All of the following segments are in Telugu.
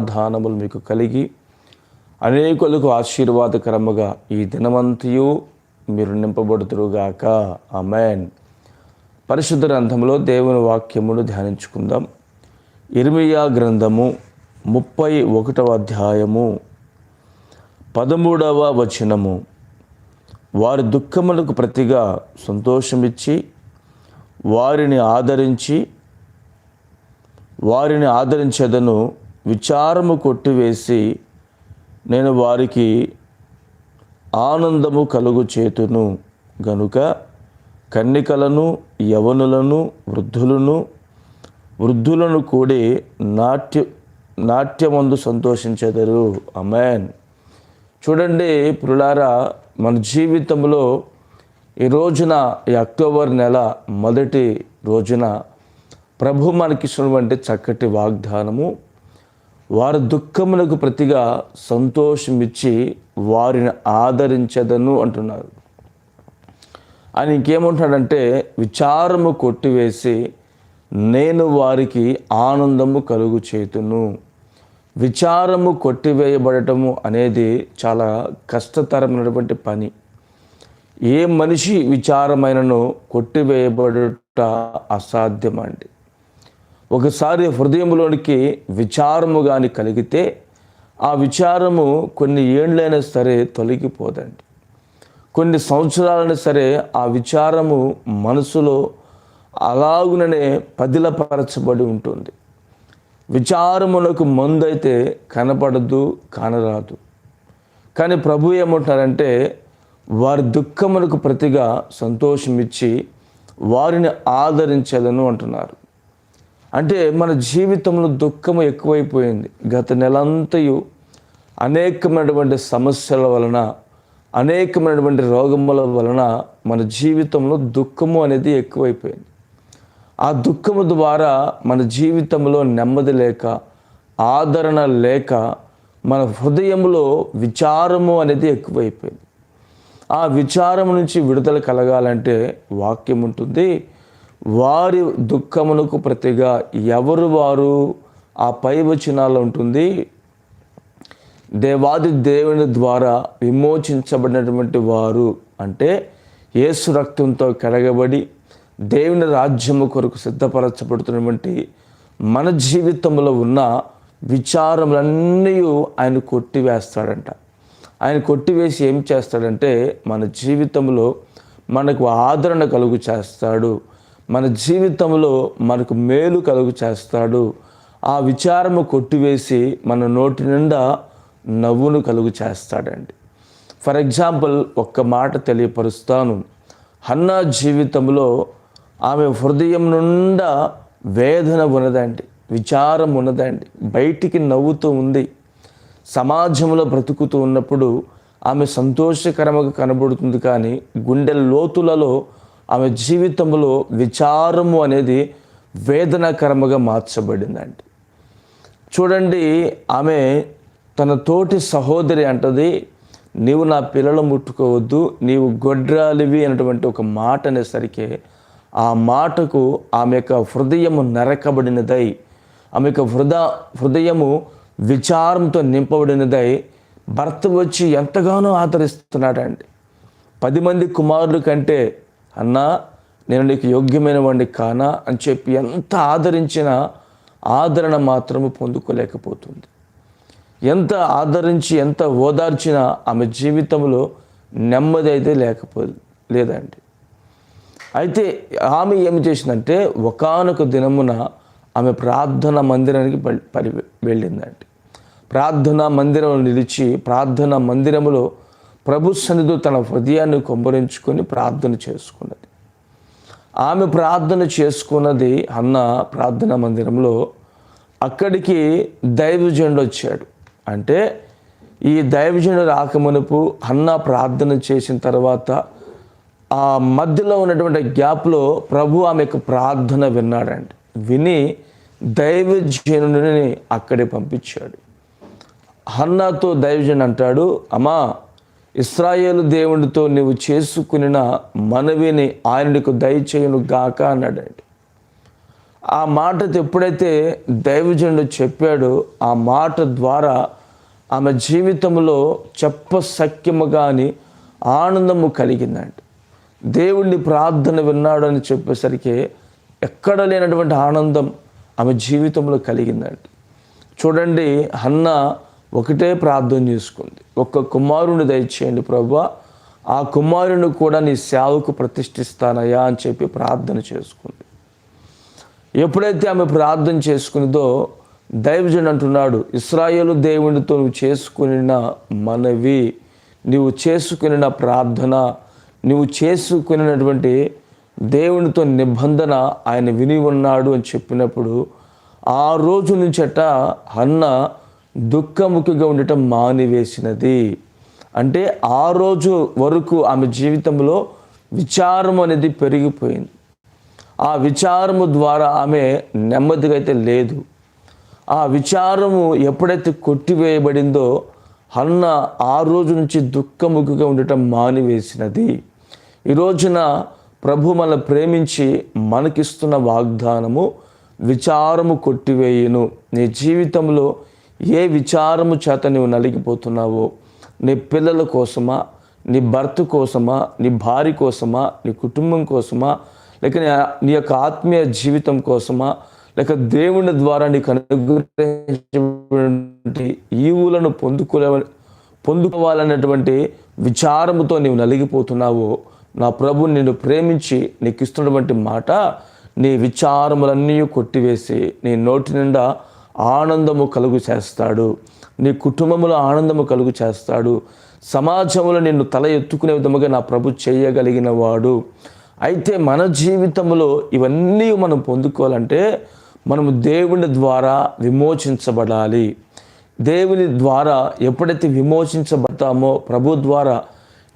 సమాధానములు మీకు కలిగి అనేకులకు ఆశీర్వాదకరముగా ఈ దినమంతయు మీరు నింపబడుతురుగాక అమెన్ పరిశుద్ధ గ్రంథంలో దేవుని వాక్యమును ధ్యానించుకుందాం. ఇర్మియా గ్రంథము ముప్పై ఒకటవ అధ్యాయము పదమూడవ వచనము. వారి దుఃఖములకు ప్రతిగా సంతోషమిచ్చి వారిని ఆదరించి వారిని ఆదరించేదను విచారము కొట్టివేసి నేను వారికి ఆనందము కలుగు చేతును గనుక కన్నికలను యవనులను వృద్ధులను వృద్ధులను కూడి నాట్య నాట్యమందు సంతోషించెదరు. అమెన్ చూడండి పురులారా మన జీవితంలో ఈ రోజున ఈ అక్టోబర్ నెల మొదటి రోజున ప్రభు మనకిచ్చినటువంటి చక్కటి వాగ్దానము. వారి దుఃఖములకు ప్రతిగా సంతోషమిచ్చి వారిని ఆదరించదను అంటున్నారు. ఆయన ఇంకేమంటున్నాడంటే విచారము కొట్టివేసి నేను వారికి ఆనందము కలుగు చేతును. విచారము కొట్టివేయబడటము అనేది చాలా కష్టతరమైనటువంటి పని. ఏ మనిషి విచారమైనను కొట్టివేయబడుట అసాధ్యమండి. ఒకసారి హృదయంలోనికి విచారము కానీ కలిగితే ఆ విచారము కొన్ని ఏండ్లైనా సరే తొలగిపోదండి. కొన్ని సంవత్సరాలైనా సరే ఆ విచారము మనసులో అలాగుననే పదిలపరచబడి ఉంటుంది. విచారమునకు మందైతే కనపడదు కానరాదు. కానీ ప్రభు ఏమంటారంటే వారి దుఃఖమునకు ప్రతిగా సంతోషమిచ్చి వారిని ఆదరించేదను అంటున్నారు. అంటే మన జీవితంలో దుఃఖము ఎక్కువైపోయింది. గత నెలంతయు అనేకమైనటువంటి సమస్యల వలన అనేకమైనటువంటి రోగముల వలన మన జీవితంలో దుఃఖము అనేది ఎక్కువైపోయింది. ఆ దుఃఖము ద్వారా మన జీవితంలో నెమ్మది లేక ఆదరణ లేక మన హృదయంలో విచారము అనేది ఎక్కువైపోయింది. ఆ విచారం నుంచి విడుదల కలగాలంటే వాక్యం ఉంటుంది. వారి దుఃఖమునకు ప్రతిగా ఎవరు వారు ఆ పై వచనాలు ఉంటుంది? దేవాది దేవుని ద్వారా విమోచించబడినటువంటి వారు అంటే యేసు రక్తంతో కడగబడి దేవుని రాజ్యము కొరకు సిద్ధపరచబడుతున్నటువంటి మన జీవితంలో ఉన్న విచారములన్నీ ఆయన కొట్టివేస్తాడంట. ఆయన కొట్టివేసి ఏం చేస్తాడంటే మన జీవితంలో మనకు ఆదరణ కలుగు చేస్తాడు. మన జీవితంలో మనకు మేలు కలుగు చేస్తాడు. ఆ విచారము కొట్టివేసి మన నోటి నిండా నవ్వును కలుగు చేస్తాడండి. ఫర్ ఎగ్జాంపుల్ ఒక్క మాట తెలియపరుస్తాను. హన్నా జీవితంలో ఆమె హృదయం నుండా వేదన ఉన్నదండి విచారం ఉన్నదండి బయటికి నవ్వుతూ ఉంది. సమాజంలో బ్రతుకుతూ ఉన్నప్పుడు ఆమె సంతోషకరంగా కనబడుతుంది కానీ గుండె లోతులలో ఆమె జీవితంలో విచారము అనేది వేదనాకరముగా మార్చబడిందండి. చూడండి ఆమె తన తోటి సహోదరి అంటది నీవు నా పిల్లలు ముట్టుకోవద్దు నీవు గొడ్రాలివి అనేటువంటి ఒక మాట అనేసరికి ఆ మాటకు ఆమె యొక్క హృదయము నరకబడినదై ఆమె యొక్క హృద హృదయము విచారంతో నింపబడినదై భర్త వచ్చి ఎంతగానో ఆదరిస్తున్నాడండి. పది మంది కుమారుల కంటే అన్నా నేను నీకు యోగ్యమైన వాడిని కానా అని చెప్పి ఎంత ఆదరించినా ఆదరణ మాత్రము పొందుకోలేకపోతుంది. ఎంత ఆదరించి ఎంత ఓదార్చినా ఆమె జీవితంలో నెమ్మది అయితే లేకపో లేదండి. అయితే ఆమె ఏమి చేసిందంటే ఒకనొక దినమున ఆమె ప్రార్థన మందిరానికి పరి వెళ్ళిందండి. ప్రార్థన మందిరంలో నిలిచి ప్రార్థన మందిరములో ప్రభు సన్నిధి తన హృదయాన్ని కొంబరించుకొని ప్రార్థన చేసుకున్నది. ఆమె ప్రార్థన చేసుకున్నది అన్న ప్రార్థన మందిరంలో అక్కడికి దైవజనుడు వచ్చాడు. అంటే ఈ దైవజనుడు రాకమునుపు అన్న ప్రార్థన చేసిన తర్వాత ఆ మధ్యలో ఉన్నటువంటి గ్యాప్లో ప్రభు ఆమె యొక్క ప్రార్థన విన్నాడండి. విని దైవజనుడిని అక్కడే పంపించాడు. హన్నాతో దైవజన్ అంటాడు అమ్మా ఇస్రాయేలు దేవునితో నువ్వు చేసుకునిన మనవిని ఆయనకు దయచేయును గాక అన్నాడండి. ఆ మాట ఎప్పుడైతే దైవజనుడు చెప్పాడో ఆ మాట ద్వారా ఆమె జీవితంలో చెప్పసక్యము కానీ ఆనందము కలిగిందండి. దేవుణ్ణి ప్రార్థన విన్నాడు అని చెప్పేసరికి ఎక్కడ లేనటువంటి ఆనందం ఆమె జీవితంలో కలిగిందండి. చూడండి హన్నా ఒకటే ప్రార్థన చేసుకుంది. ఒక్క కుమారుని దయచేయండి ప్రభు. ఆ కుమారుని కూడా నీ సేవకు ప్రతిష్ఠిస్తానయ్యా అని చెప్పి ప్రార్థన చేసుకుంది. ఎప్పుడైతే ఆమె ప్రార్థన చేసుకునిదో దైవజుడు అంటున్నాడు ఇస్రాయేలు దేవునితో నువ్వు చేసుకునిన మనవి నువ్వు చేసుకునిన ప్రార్థన నువ్వు చేసుకునినటువంటి దేవునితో నిబంధన ఆయన విని ఉన్నాడు అని చెప్పినప్పుడు ఆ రోజు నుంచట అన్న దుఃఖముఖిగా ఉండటం మానివేసినది. అంటే ఆ రోజు వరకు ఆమె జీవితంలో విచారం అనేది పెరిగిపోయింది. ఆ విచారము ద్వారా ఆమె నెమ్మదిగా అయితే లేదు. ఆ విచారము ఎప్పుడైతే కొట్టివేయబడిందో అన్న ఆ రోజు నుంచి దుఃఖముఖిగా ఉండటం మానివేసినది. ఈ రోజున ప్రభు మన ప్రేమించి మనకిస్తున్న వాగ్దానము విచారము కొట్టివేయును. నీ జీవితంలో ఏ విచారము చేత నువ్వు నలిగిపోతున్నావో నీ పిల్లల కోసమా నీ భర్త కోసమా నీ భార్య కోసమా నీ కుటుంబం కోసమా లేక నీ- యొక్క ఆత్మీయ జీవితం కోసమా లేక దేవుని ద్వారా నీకు అనుగ్రహించినటువంటి ఈవులను పొందుకునే పొందుకోవాలన్నటువంటి విచారముతో నీవు నలిగిపోతున్నావో నా ప్రభు నిన్ను ప్రేమించి నీకు ఇస్తున్నటువంటి మాట నీ విచారములన్నీ కొట్టివేసి నీ నోటి నిండా ఆనందము కలుగు చేస్తాడు. నీ కుటుంబంలో ఆనందము కలుగు చేస్తాడు. సమాజంలో నిన్ను తల ఎత్తుకునే విధముగా నా ప్రభు చేయగలిగిన వాడు. అయితే మన జీవితంలో ఇవన్నీ మనం పొందుకోవాలంటే మనము దేవుని ద్వారా విమోచించబడాలి. దేవుని ద్వారా ఎప్పుడైతే విమోచించబడతామో ప్రభు ద్వారా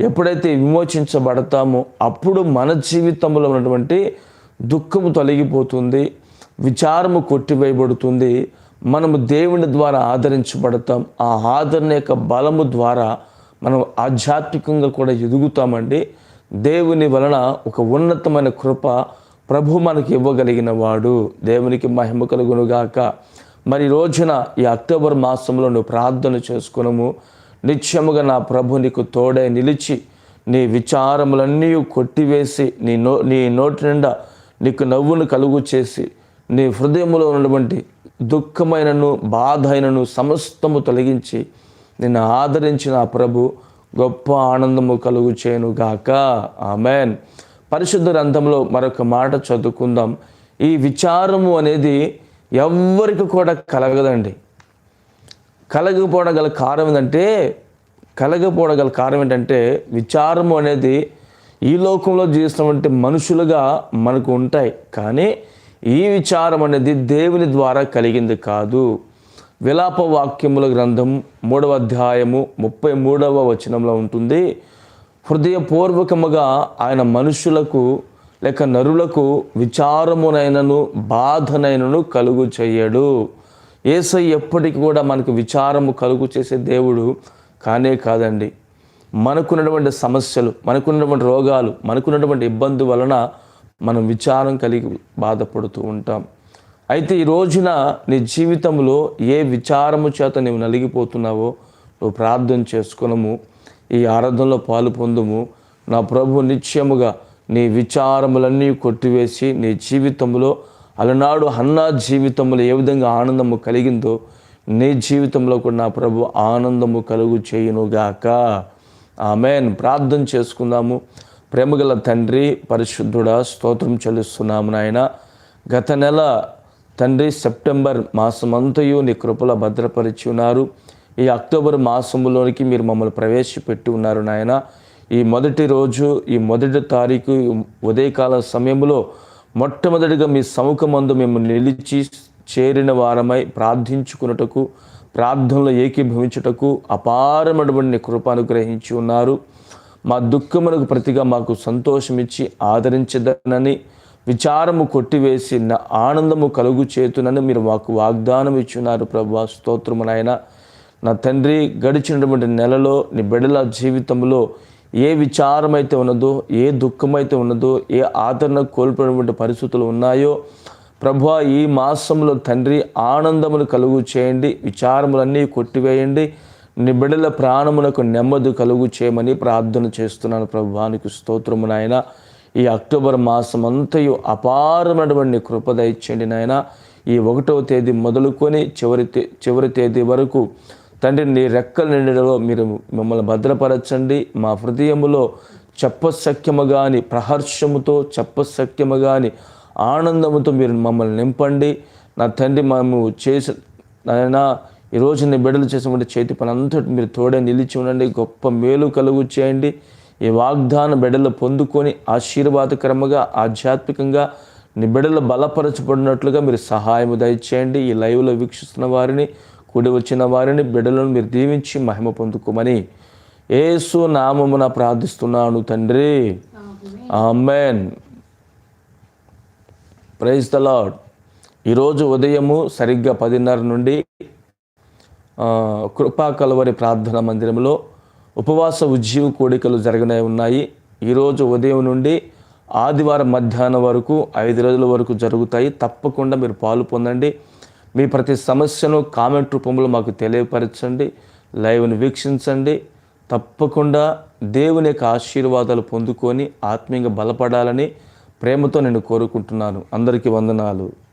ఎప్పుడైతే విమోచించబడతామో అప్పుడు మన జీవితంలో ఉన్నటువంటి దుఃఖము తొలగిపోతుంది. విచారము కొట్టివేయబడుతుంది. మనము దేవుని ద్వారా ఆదరించబడతాం. ఆ ఆదరణ యొక్క బలము ద్వారా మనం ఆధ్యాత్మికంగా కూడా ఎదుగుతామండి. దేవుని వలన ఒక ఉన్నతమైన కృప ప్రభు మనకి ఇవ్వగలిగిన వాడు దేవునికి మహిమ కలుగునుగాక. మరి రోజున ఈ అక్టోబర్ మాసంలో నువ్వు ప్రార్థన చేసుకునము. నిత్యముగా నా ప్రభు నీకు తోడే నిలిచి నీ విచారములన్నీ కొట్టివేసి నీ నో నీ నోటి నిండా నీకు నవ్వును కలుగు చేసి నీ హృదయంలో ఉన్నటువంటి దుఃఖమైనను బాధ అయినను సమస్తము తొలగించి నిన్ను ఆదరించిన ప్రభు గొప్ప ఆనందము కలుగు చేయనుగాక ఆమెన్. పరిశుద్ధ గ్రంథంలో మరొక మాట చదువుకుందాం. ఈ విచారము అనేది ఎవ్వరికి కూడా కలగదండి. కలగపోవడం గల కారణం ఏంటంటే కలగపోవడం గల కారణం ఏంటంటే విచారము అనేది ఈ లోకంలో జీవిస్తున్నటువంటి మనుషులుగా మనకు ఉంటాయి. కానీ ఈ విచారం అనేది దేవుని ద్వారా కలిగింది కాదు. విలాప వాక్యముల గ్రంథం మూడవ అధ్యాయము ముప్పై మూడవ వచనంలో ఉంటుంది. హృదయపూర్వకముగా ఆయన మనుషులకు లేక నరులకు విచారమునైనను బాధనైనను కలుగు చేయడు ఏసై ఎప్పటికి కూడా మనకు విచారము కలుగు చేసే దేవుడు కానే కాదండి. మనకున్నటువంటి సమస్యలు మనకున్నటువంటి రోగాలు మనకున్నటువంటి ఇబ్బంది వలన మనం విచారం కలిగి బాధపడుతూ ఉంటాం. అయితే ఈ రోజున నీ జీవితంలో ఏ విచారము చేత నీవు నలిగిపోతున్నావో నువ్వు ప్రార్థన చేసుకునము ఈ ఆరాధనలో పాలు పొందుము. నా ప్రభు నిత్యముగా నీ విచారములన్నీ కొట్టివేసి నీ జీవితంలో అలనాడు అన్నా జీవితంలో ఏ విధంగా ఆనందము కలిగిందో నీ జీవితంలో కూడా నా ప్రభు ఆనందము కలుగు చేయునుగాక. ఆమెన్. ప్రార్థన చేసుకుందాము. ప్రేమగల తండ్రి పరిశుద్ధుడా స్తోత్రం చెల్లిస్తున్నాము నాయన. గత నెల తండ్రి సెప్టెంబర్ మాసమంతయు నీ కృపల భద్రపరిచి ఉన్నారు. ఈ అక్టోబర్ మాసంలోనికి మీరు మమ్మల్ని ప్రవేశపెట్టి ఉన్నారు నాయన. ఈ మొదటి రోజు ఈ మొదటి తారీఖు ఉదయకాల సమయంలో మొట్టమొదటిగా మీ సముఖమందు మేము నిలిచి చేరిన వారమై ప్రార్థించుకున్నటకు ప్రార్థనలో ఏకీభవించుటకు అపారమైనటువంటి కృప అనుగ్రహించి ఉన్నారు. మా దుఃఖమునకు ప్రతిగా మాకు సంతోషమిచ్చి ఆదరించదనని విచారము కొట్టివేసి నా ఆనందము కలుగు చేతునని మీరు మాకు వాగ్దానం ఇచ్చున్నారు ప్రభా. స్తోత్రము నాయన. నా తండ్రి గడిచినటువంటి నెలలో నీ బిడ్డల జీవితంలో ఏ విచారమైతే ఉన్నదో ఏ దుఃఖమైతే ఉన్నదో ఏ ఆదరణ కోల్పోయినటువంటి పరిస్థితులు ఉన్నాయో ప్రభు ఈ మాసంలో తండ్రి ఆనందమును కలుగు చేయండి విచారములన్నీ కొట్టివేయండి. నీ బిడ్డల ప్రాణమునకు నెమ్మది కలుగు చేయమని ప్రార్థన చేస్తున్నాను ప్రభువానికి స్తోత్రము నాయన. ఈ అక్టోబర్ మాసం అంతయు అపారమైనటువంటి కృప దయచేయండి నాయన. ఈ ఒకటవ తేదీ మొదలుకొని చివరి తే చివరి తేదీ వరకు తండ్రి నీ రెక్కల నిండిలో మీరు మమ్మల్ని భద్రపరచండి. మా హృదయములో చెప్పశక్యము గాని ప్రహర్షముతో చెప్పశక్యము గాని ఆనందముతో మీరు మమ్మల్ని నింపండి. నా తండ్రి మేము చేసిన నాయన ఈరోజు నేను బిడ్డలు చేసినటువంటి చేతి పని అంతటి మీరు తోడే నిలిచి ఉండండి గొప్ప మేలు కలుగు చేయండి. ఈ వాగ్దాన బిడ్డలు పొందుకొని ఆశీర్వాదకరముగా ఆధ్యాత్మికంగా నీ బిడ్డలు బలపరచబడినట్లుగా మీరు సహాయము దయచేయండి. ఈ లైవ్లో వీక్షిస్తున్న వారిని కూడి వచ్చిన వారిని బిడ్డలను మీరు దీవించి మహిమ పొందుకోమని ఏసు నామమున ప్రార్థిస్తున్నాను తండ్రి. ఆమెన్. ప్రైజ్ ద లాడ్ ఈరోజు ఉదయము సరిగ్గా పదిన్నర నుండి కృపా కలువరి ప్రార్థన మందిరంలో ఉపవాస ఉజ్జీవ కోడికలు జరగనే ఉన్నాయి. ఈరోజు ఉదయం నుండి ఆదివారం మధ్యాహ్నం వరకు ఐదు రోజుల వరకు జరుగుతాయి. తప్పకుండా మీరు పాలు పొందండి. మీ ప్రతి సమస్యను కామెంట్ రూపంలో మాకు తెలియపరచండి. లైవ్ని వీక్షించండి. తప్పకుండా దేవుని యొక్క ఆశీర్వాదాలు పొందుకొని ఆత్మీయంగా బలపడాలని ప్రేమతో నేను కోరుకుంటున్నాను. అందరికీ వందనాలు.